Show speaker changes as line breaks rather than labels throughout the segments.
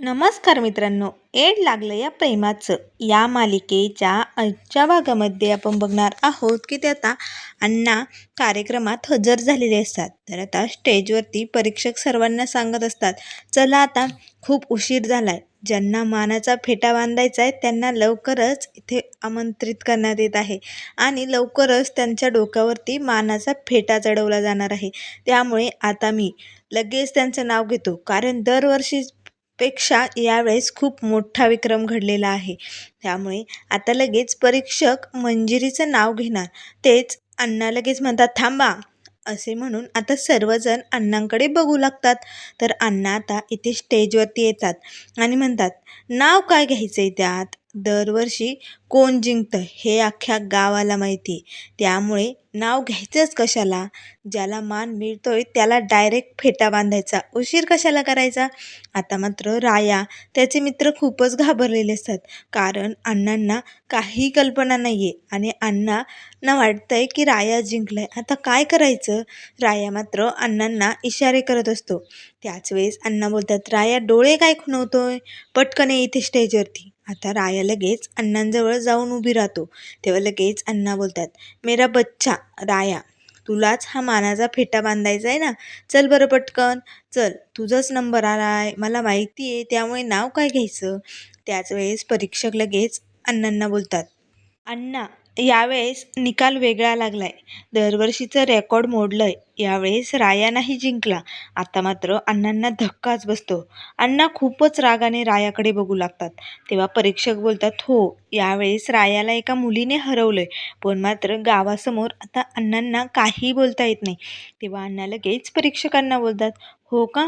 नमस्कार मित्रांनो एड लागलं या प्रेमाचं. या मालिकेच्या आजच्या भागामध्ये आपण बघणार आहोत की ते आता अण्णा कार्यक्रमात हजर झालेले असतात. तर आता स्टेजवरती परीक्षक सर्वांना सांगत असतात चला आता खूप उशीर झाला आहे ज्यांना मानाचा फेटा बांधायचा आहे त्यांना लवकरच इथे आमंत्रित करण्यात येत आहे आणि लवकरच त्यांच्या डोक्यावरती मानाचा फेटा चढवला जाणार आहे. त्यामुळे आता मी लगेच त्यांचं नाव घेतो. कारण दरवर्षी पेक्षा यावेळेस खूप मोठा विक्रम घडलेला आहे. त्यामुळे आता लगेच परीक्षक मंजिरीचं नाव घेणार. तेच अण्णा लगेच म्हणतात थांबा असे म्हणून आता सर्वजण अण्णांकडे बघू लागतात. तर अण्णा आता इथे स्टेजवरती येतात आणि म्हणतात नाव काय घ्यायचं आहे त्यात? दरवर्षी कोण जिंकतं हे अख्ख्या गावाला माहिती. आहे त्यामुळे नाव घ्यायचंच कशाला? ज्याला मान मिळतोय त्याला डायरेक्ट फेटा बांधायचा. उशीर कशाला करायचा? आता मात्र राया त्याचे मित्र खूपच घाबरलेले असतात. कारण अण्णांना काही कल्पना नाही आहे आणि अण्णांना वाटतंय की राया जिंकलाय. आता काय करायचं? राया मात्र अण्णांना इशारे करत असतो. त्याच वेळेस अण्णा बोलतात राया डोळे काय खुणवतोय? पटकन इथे स्टेजवरती आता राया लगेच अण्णांजवळ जाऊन उभी राहतो. तेव्हा लगेच अण्णा बोलतात मेरा बच्चा राया तुलाच हा मानाचा फेटा बांधायचा आहे ना? चल बरं पटकन. चल तुझाच नंबर आला आहे. मला माहिती आहे त्यामुळे नाव काय घ्यायचं? त्याच वेळेस परीक्षक लगेच अण्णांना बोलतात अण्णा यावेळेस निकाल वेगळा लागलाय. दरवर्षीचं रेकॉर्ड मोडलं आहे यावेळेस राया नाही जिंकला. आता मात्र अण्णांना धक्काच बसतो. अण्णा खूपच रागाने रायाकडे बघू लागतात. तेव्हा परीक्षक बोलतात हो यावेळेस रायाला एका मुलीने हरवलंय. पण मात्र गावासमोर आता अण्णांना काही बोलता येत नाही. तेव्हा अण्णा लगेच परीक्षकांना बोलतात हो का?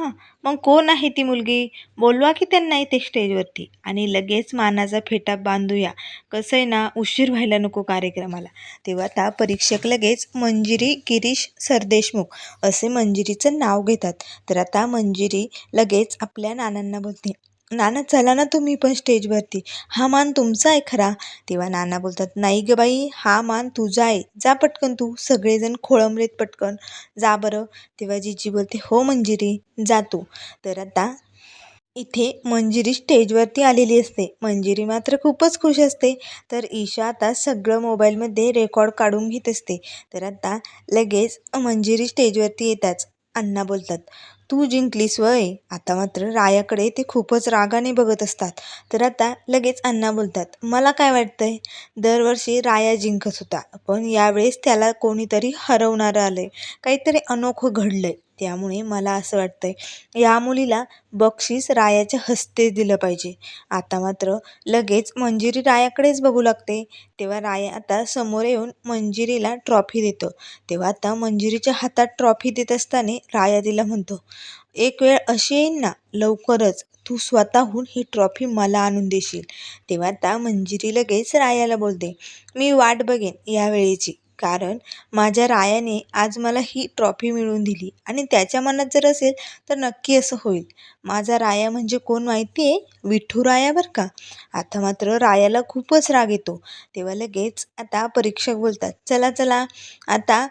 मग कोण आहे ती मुलगी? बोलवा की त्यांना इथे स्टेजवरती. आणि लगेच मानाचा फेटा बांधूया. कसं आहे ना उशीर व्हायला नको कार्यक्रमाला. तेव्हा आता परीक्षक लगेच मंजिरी गिरीश सरदेशमुख असे मंजिरीचं नाव घेतात. तर आता मंजिरी लगेच आपल्या नानांना बोलते. नाना चला ना तुम्ही पण स्टेजवरती हा मान तुमचा आहे खरा. तेव्हा नाना बोलतात नाही ग बाई हा मान तुझा आहे. जा पटकन तू सगळेजण खोळंबलेत पटकन. जा बरं. तेव्हा जीजी बोलते हो मंजिरी जा तू. तर आता इथे मंजिरी स्टेजवरती आलेली असते. मंजिरी मात्र खूपच खुश असते. तर ईशा आता सगळं मोबाईलमध्ये रेकॉर्ड काढून घेत असते. तर आता लगेच मंजिरी स्टेजवरती येताच अण्णा बोलतात तू जिंकलीस वय. आता मात्र रायाकडे ते खूपच रागाने बघत असतात. तर आता लगेच अण्णा बोलतात मला काय वाटतंय? दरवर्षी राया जिंकत होता. पण यावेळेस त्याला कोणीतरी हरवणारं आलंय. काहीतरी अनोखं घडलंय. त्यामुळे मला असं वाटतं आहे या मुलीला बक्षीस रायाच्या हस्ते दिलं पाहिजे. आता मात्र लगेच मंजिरी रायाकडेच बघू लागते. तेव्हा राया आता समोर येऊन मंजिरीला ट्रॉफी देतो. तेव्हा आता मंजिरीच्या हातात ट्रॉफी देत असताना राया तिला म्हणतो एक वेळ अशी येईन ना लवकरच तू स्वतःहून ही ट्रॉफी मला आणून देशील. तेव्हा आता मंजिरी लगेच रायाला बोलते मी वाट बघेन या वेळेची कारण माझ्या रायाने आज मला ही ट्रॉफी मिळवून दिली आणि त्याच्या मनात जर असेल तर नक्की असं होईल. माझा राया म्हणजे कोण माहिती आहे विठू राया बरं का? आता मात्र रायाला खूपच राग येतो. तेव्हा लगेच आता परीक्षक बोलतात चला चला आता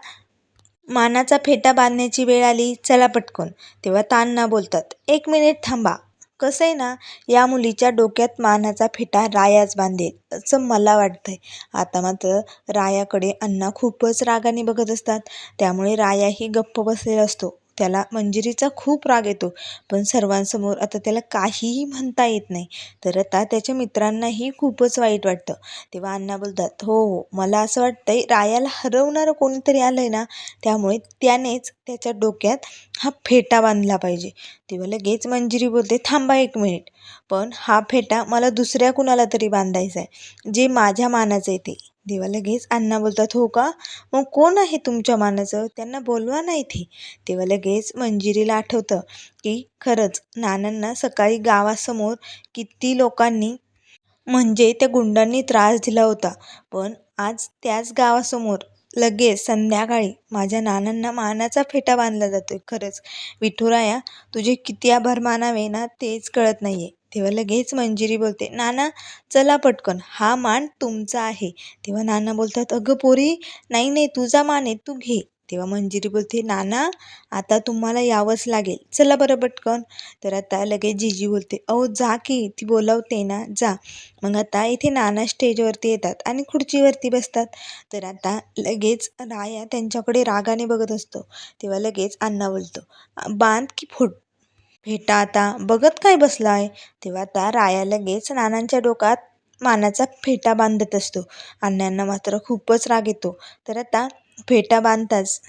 मानाचा फेटा बांधण्याची वेळ आली चला पटकन. तेव्हा तान्ना बोलतात एक मिनिट थांबा कसं आहे ना या मुलीच्या डोक्यात मानाचा फेटा रायाच बांधेल असं मला वाटतंय. आता मात्र रायाकडे अण्णा खूपच रागाने बघत असतात. त्यामुळे रायाही गप्प बसलेला असतो. त्याला मंजिरीचा खूप राग येतो. पण सर्वांसमोर आता त्याला काहीही म्हणता येत नाही. तर आता त्याच्या मित्रांनाही खूपच वाईट वाटतं. तेव्हा अण्णा बोलतात हो हो मला असं वाटतंय रायाला हरवणारं कोणीतरी आलं आहे ना त्यामुळे त्यानेच त्याच्या डोक्यात हा फेटा बांधला पाहिजे. तेव्हा लगेच मंजिरी बोलते थांबा एक मिनिट. पण हा फेटा मला दुसऱ्या कुणाला तरी बांधायचा आहे जे माझ्या मानाचं आहे ते. देवा लगेच अण्णा बोलतात हो का? मग कोण आहे तुमच्या मानाचं? त्यांना बोलवा ना इथे. तेव्हा लगेच मंजिरीला आठवतं की खरंच नानांना सकाळी गावासमोर किती लोकांनी म्हणजे त्या गुंडांनी त्रास दिला होता. पण आज त्याच गावासमोर लगेच संध्याकाळी माझ्या नानांना मानाचा फेटा बांधला जातोय. खरंच विठुराया तुझे किती आभार मानावे ना तेच कळत नाही आहे तेव्हा लगेच मंजिरी बोलते नाना चला पटकन हा मान तुमचा आहे. तेव्हा नाना बोलतात अगं पोरी नाही नाही तुझा मान आहे तू घे. तेव्हा मंजिरी बोलते नाना आता तुम्हाला यावंच लागेल. चला बरं पटकन. तर आता लगेच जिजी बोलते अहो जा की ती बोलावते ना जा. मग आता इथे नाना स्टेजवरती येतात आणि खुर्चीवरती बसतात. तर आता लगेच राया त्यांच्याकडे रागाने बघत असतो. तेव्हा लगेच अण्णा बोलतो बांध की फुट फेटा आता. बघत काय बसलाय? तेव्हा आता राया लगेच नानांच्या डोक्यात मानाचा फेटा बांधत असतो. अण्णांना मात्र खूपच राग येतो. तर आता फेटा बांधताच.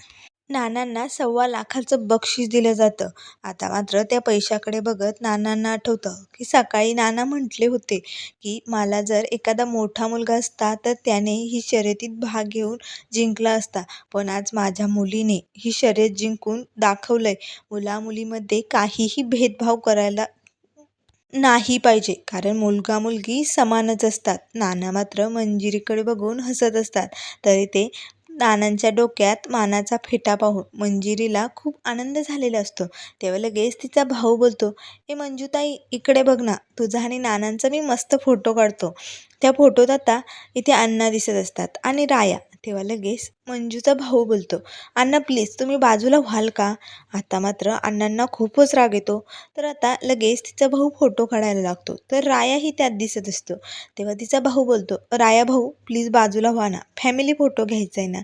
नानांना सव्वा लाखाचं बक्षीस दिलं जातं. आता मात्र त्या पैशाकडे बघत नानांना आठवतं की सकाळी नाना म्हटले होते की मला जर एखादा मोठा मुलगा असता तर त्याने ही शर्यतीत भाग घेऊन जिंकला असता पण आज माझ्या मुलीने ही शर्यत जिंकून दाखवलंय. मुलामुलीमध्ये काहीही भेदभाव करायला नाही पाहिजे कारण मुलगा मुलगी समानच असतात. नाना मात्र मंजिरीकडे बघून हसत असतात. तरी ते नानांच्या डोक्यात मानाचा फेटा पाहून मंजिरीला खूप आनंद झालेला असतो. तेव्हा लगेच तिचा भाऊ बोलतो ए मंजूताई इकडे बघ ना तुझा आणि नानांचा मी मस्त फोटो काढतो. त्या फोटोत आता इथे अण्णा दिसत असतात आणि राया तेव्हा लगेच. मंजूचा भाऊ बोलतो अण्णा प्लीज तुम्ही बाजूला व्हाल का? आता मात्र अण्णांना खूपच राग येतो. तर आता लगेच तिचा भाऊ फोटो काढायला लागतो. तर रायाही त्यात दिसत असतो. तेव्हा तिचा भाऊ बोलतो राया भाऊ प्लीज बाजूला व्हा ना. फॅमिली फोटो घ्यायचा आहे ना.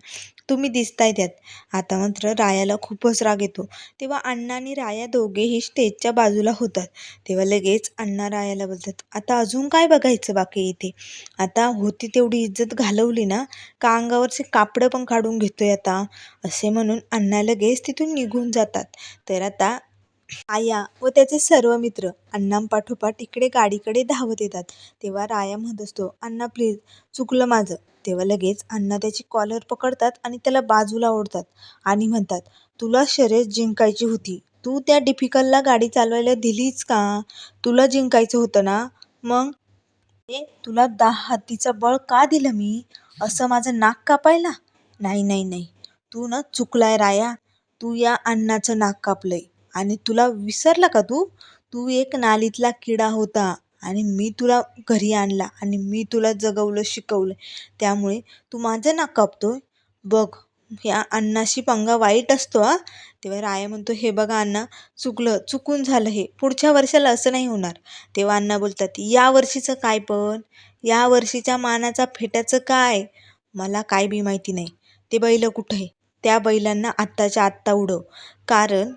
तुम्ही दिसताय त्यात. आता मात्र रायाला खूपच राग येतो. तेव्हा अण्णा आणि राया दोघेही स्टेजच्या बाजूला होतात. तेव्हा लगेच अण्णा रायाला बोलतात आता अजून काय बघायचं बाकी इथे? आता होती तेवढी इज्जत घालवली ना का अंगावरचे कापडं पण काढून घेतोय आता? असे म्हणून अण्णा लगेच तिथून निघून जातात. तर आता आया व त्याचे सर्व मित्र अण्णांपाठोपाठ इकडे गाडीकडे धावत येतात. तेव्हा राया म्हणत असतो अण्णा प्लीज चुकलं माझं. तेव्हा लगेच अण्णा त्याची कॉलर पकडतात आणि त्याला बाजूला ओढतात आणि म्हणतात तुला शर्यत जिंकायची होती. तू त्या डिफिकल्टला गाडी चालवायला दिलीच का? तुला जिंकायचं होतं ना? मग? ए तुला दहा हत्तीचं बळ का दिलं मी? असं माझं नाक कापायला? नाही नाही नाही. तू ना चुकलाय राया. तू या अण्णाचं नाक कापलंय. आणि तुला विसरला का तू? तू एक नालीतला किडा होता आणि मी तुला घरी आणला आणि मी तुला जगवलं शिकवलं. त्यामुळे तू माझं ना कापतो बघ ह्या अण्णाशी पंगा वाईट असतो हा. तेव्हा राया म्हणतो हे बघा अण्णा चुकलं चुकून झालं हे. पुढच्या वर्षाला असं नाही होणार. तेव्हा अण्णा बोलतात या वर्षीचं काय पण? या वर्षीच्या मानाचा फेट्याचं काय? मला काय बी माहिती नाही. ते बैल कुठं? आहे त्या बैलांना आत्ताच्या आत्ता उडव. कारण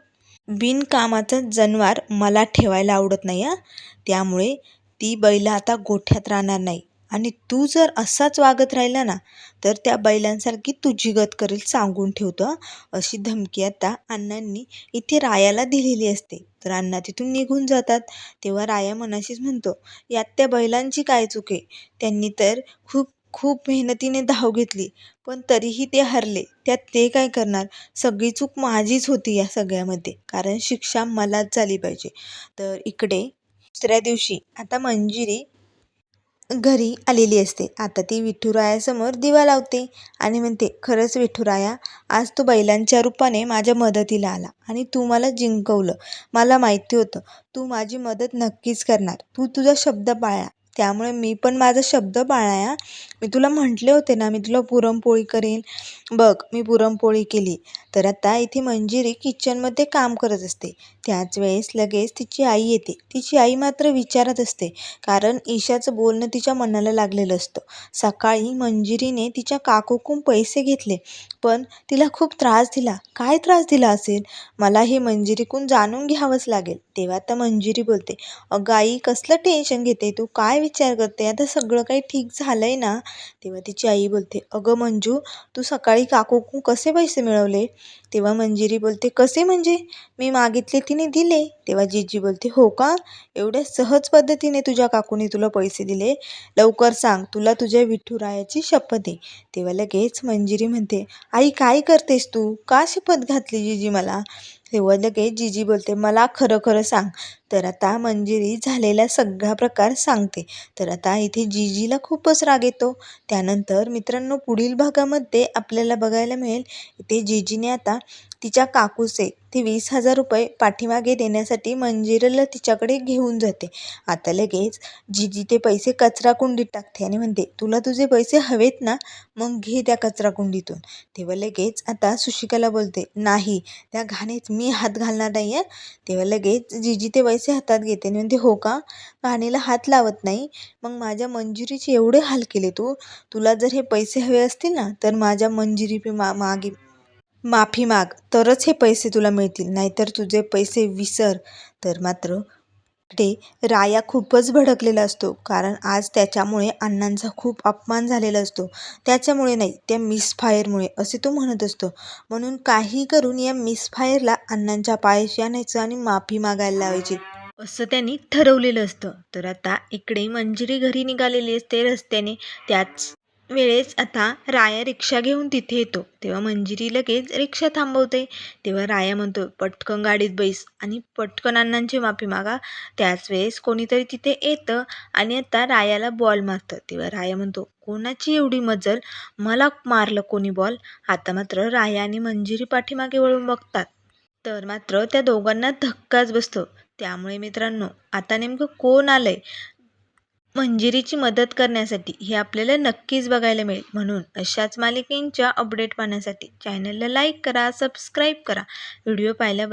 बिनकामाचं जनावर मला ठेवायला आवडत नाही हां. त्यामुळे ती बैलं आता गोठ्यात राहणार नाही. आणि तू जर असाच वागत राहिला ना तर त्या बैलांसारखी तुझी गत करेल सांगून ठेवतो हां. अशी धमकी आता अण्णांनी इथे रायाला दिलेली असते. तर अण्णा तिथून निघून जातात. तेव्हा राया मनाशीच म्हणतो यात त्या बैलांची काय चूक आहे? त्यांनी तर खूप खूप मेहनतीने धाव घेतली पण तरीही ते हरले. त्यात ते काय करणार? सगळी चूक माझीच होती या सगळ्यामध्ये कारण शिक्षा मलाच झाली पाहिजे. तर इकडे दुसऱ्या दिवशी आता मंजिरी घरी आलेली असते. आता ती विठुरायासमोर दिवा लावते आणि म्हणते खरंच विठुराया आज तू बैलांच्या रूपाने माझ्या मदतीला आला आणि तू मला जिंकवलं. मला माहिती होतं तू माझी मदत नक्कीच करणार. तू तुझा शब्द पाळला त्यामुळे मी पण माझा शब्द पाळाया मी तुला म्हटले होते ना मी तुला पुरणपोळी करेन. बघ मी पुरणपोळी केली. तर आता इथे मंजिरी किचनमध्ये काम करत असते. त्याच वेळेस लगेच तिची आई येते. तिची आई मात्र विचारत असते. कारण ईशाचं बोलणं तिच्या मनाला लागलेलं असतं. सकाळी मंजिरीने तिच्या काकूकून पैसे घेतले. पण तिला खूप त्रास दिला. काय त्रास दिला असेल? मला हे मंजिरीकून जाणून घ्यावंच लागेल. तेव्हा आता मंजिरी बोलते अगं आई कसलं टेन्शन घेते? तू काय विचार करते. आता सगळं काही ठीक झालं आहे ना? तेव्हा तिची आई बोलते अगं मंजू तू सकाळी काकूकून कसे पैसे मिळवले? तेव्हा मंजिरी बोलते कसे म्हणजे? मी मागितले तिने दिले. तेव्हा जीजी बोलते हो का? एवढ्या सहज पद्धतीने तुझ्या काकूने तुला पैसे दिले? लवकर सांग तुला तुझ्या विठुरायाची शपथ आहे. तेव्हा लगेच मंजिरी म्हणते आई काय करतेस तू? का शपथ घातली जिजी मला? तेव्हा लगेच जीजी बोलते मला खरं खरं सांग. तर आता मंजिरी झालेला सगळा प्रकार सांगते. तर आता इथे जीजीला खूपच राग येतो. त्यानंतर मित्रांनो पुढील भागामध्ये आपल्याला बघायला मिळेल. इथे जीजीने आता तिच्या काकूचे ती वीस हजार रुपये पाठीमागे देण्यासाठी मंजिरीला तिच्याकडे घेऊन जाते. आता लगेच जिजी ते पैसे कचरा कुंडीत टाकते आणि म्हणते तुला तुझे पैसे हवेत ना? मग घे त्या कचरा कुंडीतून. तेव्हा लगेच आता सुशिकाला बोलते नाही त्या घाणीत मी हात घालणार नाही आहे तेव्हा लगेच जिजी ते पैसे हातात घेते आणि म्हणते हो का? घाणीला हात लावत नाही. मग माझ्या मंजिरीचे एवढे हाल केले तू? तुला जर हे पैसे हवे असतील ना तर माझ्या मंजिरी पे मा मागे माफी माग तरच हे पैसे तुला मिळतील. नाहीतर तुझे पैसे विसर. तर मात्र इकडे राया खूपच भडकलेला असतो. कारण आज त्याच्यामुळे अण्णांचा खूप अपमान झालेला असतो. त्याच्यामुळे नाही त्या मिसफायरमुळे असे तो म्हणत असतो. म्हणून काही करून या मिसफायरला अण्णांच्या पायाशी आणायचं आणि माफी मागायला लावायची. असं त्यांनी ठरवलेलं असतं. तर आता इकडे मंजिरी घरी निघालेली असते. रस्त्याने त्याच वेळेस आता राया रिक्षा घेऊन तिथे येतो. तेव्हा मंजिरी लगेच रिक्षा थांबवते. तेव्हा राया म्हणतो पटकन गाडीत बैस. आणि पटकन अण्णांची माफी मागा. त्याच वेळेस कोणीतरी तिथे येतं आणि आता रायाला बॉल मारतं. तेव्हा राया म्हणतो कोणाची एवढी मजल? मला मारलं कोणी बॉल आता मात्र राया आणि मंजिरी पाठीमागे वळून बघतात. तर मात्र त्या दोघांना धक्काच बसतो. त्यामुळे मित्रांनो आता नेमकं कोण आलंय? मंजिरीची मदत करण्यासाठी हे आपल्याला नक्कीच बघायला मिळेल. म्हणून अशाच मालिकेंच्या अपडेट पाहण्यासाठी चॅनलला लाईक करा सबस्क्राईब करा. व्हिडिओ पाहिल्याबद्दल